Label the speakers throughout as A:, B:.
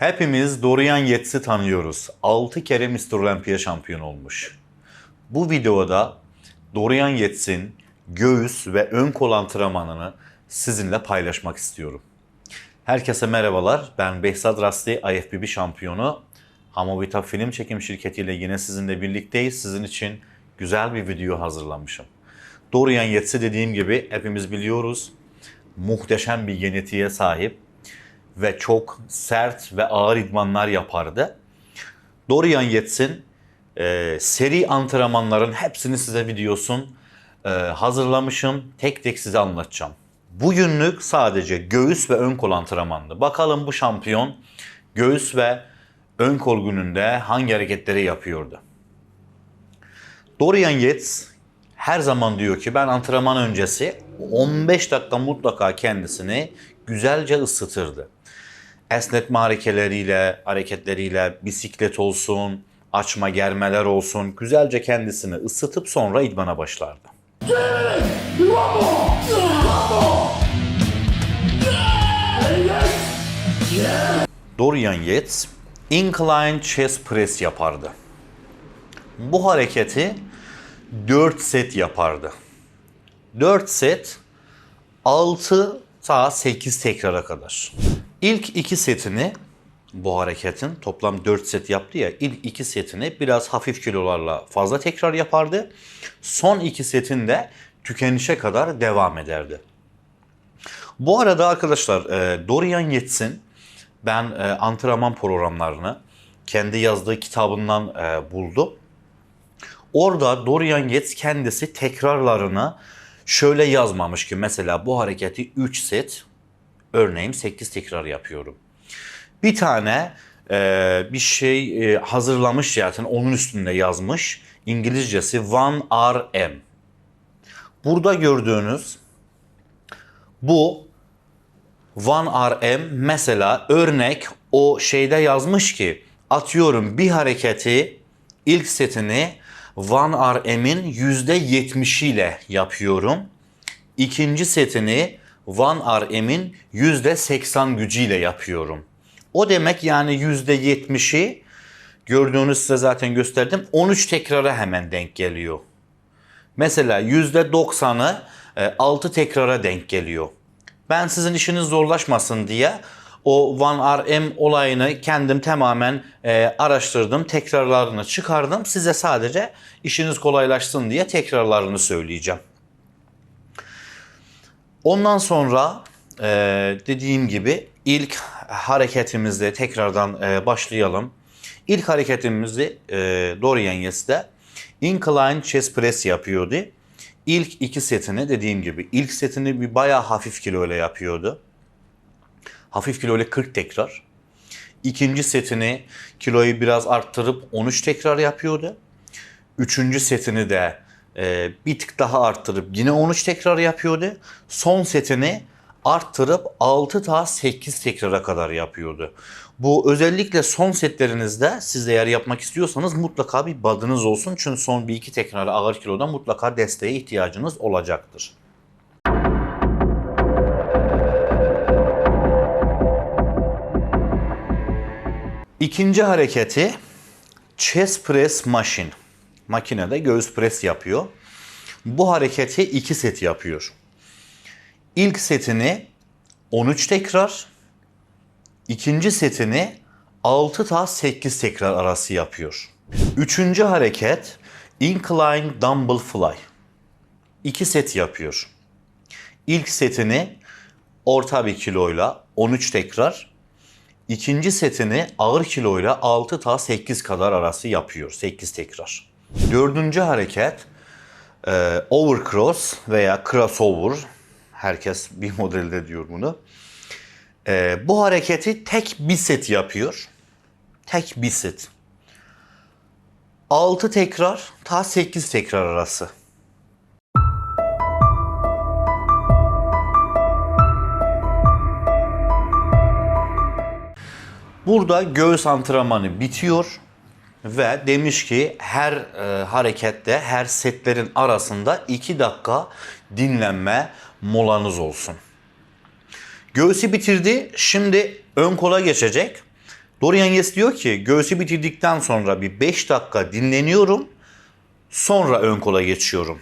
A: Hepimiz Dorian Yates'i tanıyoruz. 6 kere Mr. Olympia şampiyon olmuş. Bu videoda Dorian Yates'in göğüs ve ön kol antrenmanını sizinle paylaşmak istiyorum. Herkese merhabalar. Ben Behzat Rasti, IFBB şampiyonu. Hamovita Film Çekim Şirketi ile yine sizinle birlikteyiz. Sizin için güzel bir video hazırlamışım. Dorian Yates'i dediğim gibi hepimiz biliyoruz. Muhteşem bir genetiğe sahip ve çok sert ve ağır idmanlar yapardı. Dorian Yates'in e, seri antrenmanların hepsini size videosun e, hazırlamışım. Tek tek size anlatacağım. Bugünlük sadece göğüs ve ön kol antrenmandı. Bakalım bu şampiyon göğüs ve ön kol gününde hangi hareketleri yapıyordu. Dorian Yates her zaman diyor ki ben antrenman öncesi 15 dakika mutlaka kendisini güzelce ısıtırdı. Esnetme hareketleriyle, hareketleriyle bisiklet olsun, açma germeler olsun güzelce kendisini ısıtıp sonra idmana başlardı. Dorian Yates incline chest press yapardı. Bu hareketi 4 set yapardı. 4 set 6 ta 8 tekrara kadar. İlk 2 setini bu hareketin toplam 4 set yaptı ya ilk 2 setini biraz hafif kilolarla fazla tekrar yapardı. Son 2 setin de tükenişe kadar devam ederdi. Bu arada arkadaşlar e, Dorian Yates'in ben e, antrenman programlarını kendi yazdığı kitabından e, buldum. Orada Dorian Yates kendisi tekrarlarını şöyle yazmamış ki mesela bu hareketi 3 set örneğin 8 tekrar yapıyorum. Bir tane e, bir şey e, hazırlamış zaten onun üstünde yazmış. İngilizcesi 1RM. Burada gördüğünüz bu 1RM mesela örnek o şeyde yazmış ki atıyorum bir hareketi ilk setini 1RM'in %70 ile yapıyorum. İkinci setini 1RM'in %80 gücüyle yapıyorum. O demek yani %70'i gördüğünüz size zaten gösterdim 13 tekrara hemen denk geliyor. Mesela %90'ı 6 tekrara denk geliyor. Ben sizin işiniz zorlaşmasın diye o 1RM olayını kendim tamamen e, araştırdım. Tekrarlarını çıkardım. Size sadece işiniz kolaylaşsın diye tekrarlarını söyleyeceğim. Ondan sonra e, dediğim gibi ilk hareketimizde tekrardan e, başlayalım. İlk hareketimizi e, Dorian Yates'te incline chest press yapıyordu. İlk iki setini dediğim gibi ilk setini bir bayağı hafif kilo ile yapıyordu. Hafif kilo ile 40 tekrar. İkinci setini kiloyu biraz arttırıp 13 tekrar yapıyordu. Üçüncü setini de e, bir tık daha arttırıp yine 13 tekrar yapıyordu. Son setini arttırıp 6 ta 8 tekrara kadar yapıyordu. Bu özellikle son setlerinizde siz eğer yapmak istiyorsanız mutlaka bir badınız olsun. Çünkü son bir iki tekrar ağır kiloda mutlaka desteğe ihtiyacınız olacaktır. İkinci hareketi chest press machine. Makinede göğüs pres yapıyor. Bu hareketi iki set yapıyor. İlk setini 13 tekrar, ikinci setini 6 ta 8 tekrar arası yapıyor. Üçüncü hareket incline dumbbell fly. İki set yapıyor. İlk setini orta bir kiloyla 13 tekrar, ikinci setini ağır kiloyla 6 ta 8 kadar arası yapıyor. 8 tekrar. Dördüncü hareket e, overcross veya crossover. Herkes bir modelde diyor bunu. E, bu hareketi tek bir set yapıyor. Tek bir set. 6 tekrar ta 8 tekrar arası. Burada göğüs antrenmanı bitiyor ve demiş ki her e, harekette, her setlerin arasında 2 dakika dinlenme molanız olsun. Göğsü bitirdi. Şimdi ön kola geçecek. Dorian Yes diyor ki göğsü bitirdikten sonra bir 5 dakika dinleniyorum. Sonra ön kola geçiyorum.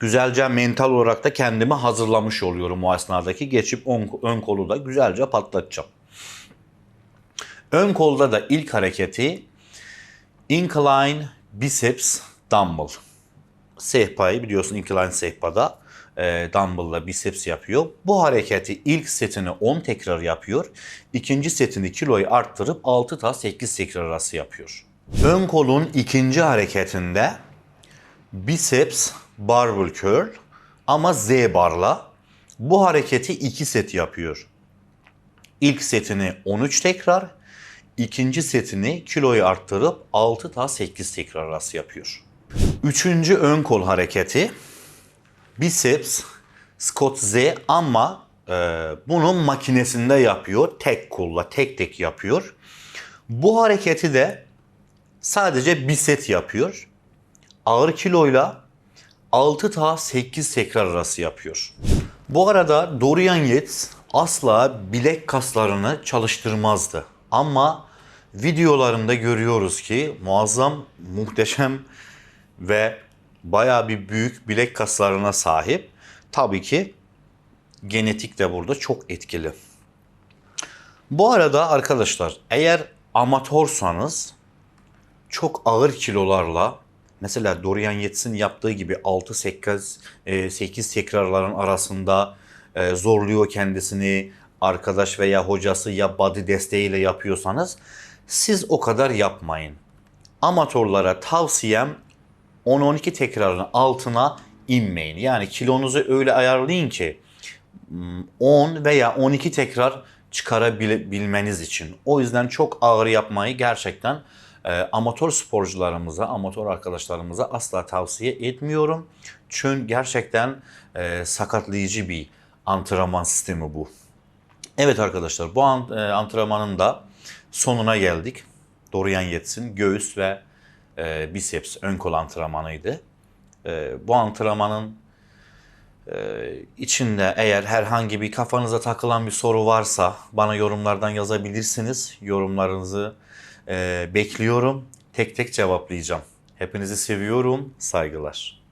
A: Güzelce mental olarak da kendimi hazırlamış oluyorum o esnadaki geçip ön, ön kolu da güzelce patlatacağım. Ön kolda da ilk hareketi incline biceps dumbbell. Sehpayı biliyorsun incline sehpada e, dumbbell'la biceps yapıyor. Bu hareketi ilk setini 10 tekrar yapıyor. İkinci setini kiloyu arttırıp 6 ta 8 tekrar arası yapıyor. Ön kolun ikinci hareketinde biceps barbell curl ama Z barla bu hareketi 2 set yapıyor. İlk setini 13 tekrar, ikinci setini kiloyu arttırıp 6 ta 8 tekrar arası yapıyor. Üçüncü ön kol hareketi biceps Scott Z ama e, bunun makinesinde yapıyor. Tek kolla tek tek yapıyor. Bu hareketi de sadece bir set yapıyor. Ağır kiloyla 6 ta 8 tekrar arası yapıyor. Bu arada Dorian Yates asla bilek kaslarını çalıştırmazdı. Ama videolarında görüyoruz ki muazzam, muhteşem ve bayağı bir büyük bilek kaslarına sahip. Tabii ki genetik de burada çok etkili. Bu arada arkadaşlar eğer amatörsanız çok ağır kilolarla mesela Dorian Yates'in yaptığı gibi 6-8 8 tekrarların arasında e, zorluyor kendisini arkadaş veya hocası ya body desteğiyle yapıyorsanız siz o kadar yapmayın. Amatörlara tavsiyem 10-12 tekrarın altına inmeyin. Yani kilonuzu öyle ayarlayın ki 10 veya 12 tekrar çıkarabilmeniz için. O yüzden çok ağır yapmayı gerçekten e, amatör sporcularımıza, amatör arkadaşlarımıza asla tavsiye etmiyorum. Çünkü gerçekten e, sakatlayıcı bir antrenman sistemi bu. Evet arkadaşlar bu e, antrenmanın da sonuna geldik. Dorian Yates'in göğüs ve e, biceps ön kol antrenmanıydı. E, bu antrenmanın e, içinde eğer herhangi bir kafanıza takılan bir soru varsa bana yorumlardan yazabilirsiniz. Yorumlarınızı e, bekliyorum. Tek tek cevaplayacağım. Hepinizi seviyorum. Saygılar.